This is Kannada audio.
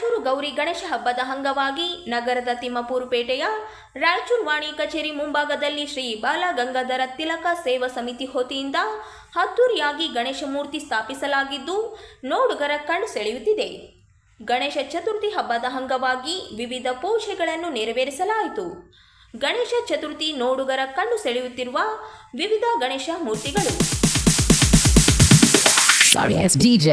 ರಾಯಚೂರು ಗೌರಿ ಗಣೇಶ ಹಬ್ಬದ ಅಂಗವಾಗಿ ನಗರದ ತಿಮ್ಮಪೂರು ಪೇಟೆಯ ರಾಯಚೂರು ವಾಣಿ ಕಚೇರಿ ಮುಂಭಾಗದಲ್ಲಿ ಶ್ರೀ ಬಾಲ ಗಂಗಾಧರ ತಿಲಕ ಸೇವಾ ಸಮಿತಿ ಹೊತಿಯಿಂದ ಅದ್ದೂರಿಯಾಗಿ ಗಣೇಶ ಮೂರ್ತಿ ಸ್ಥಾಪಿಸಲಾಗಿದ್ದು ನೋಡುಗರ ಕಣ್ಣು ಸೆಳೆಯುತ್ತಿದೆ. ಗಣೇಶ ಚತುರ್ಥಿ ಹಬ್ಬದ ಅಂಗವಾಗಿ ವಿವಿಧ ಪೂಜೆಗಳನ್ನು ನೆರವೇರಿಸಲಾಯಿತು. ಗಣೇಶ ಚತುರ್ಥಿ ನೋಡುಗರ ಕಣ್ಣು ಸೆಳೆಯುತ್ತಿರುವ ವಿವಿಧ ಗಣೇಶ ಮೂರ್ತಿಗಳು. Sorry, it's DJ.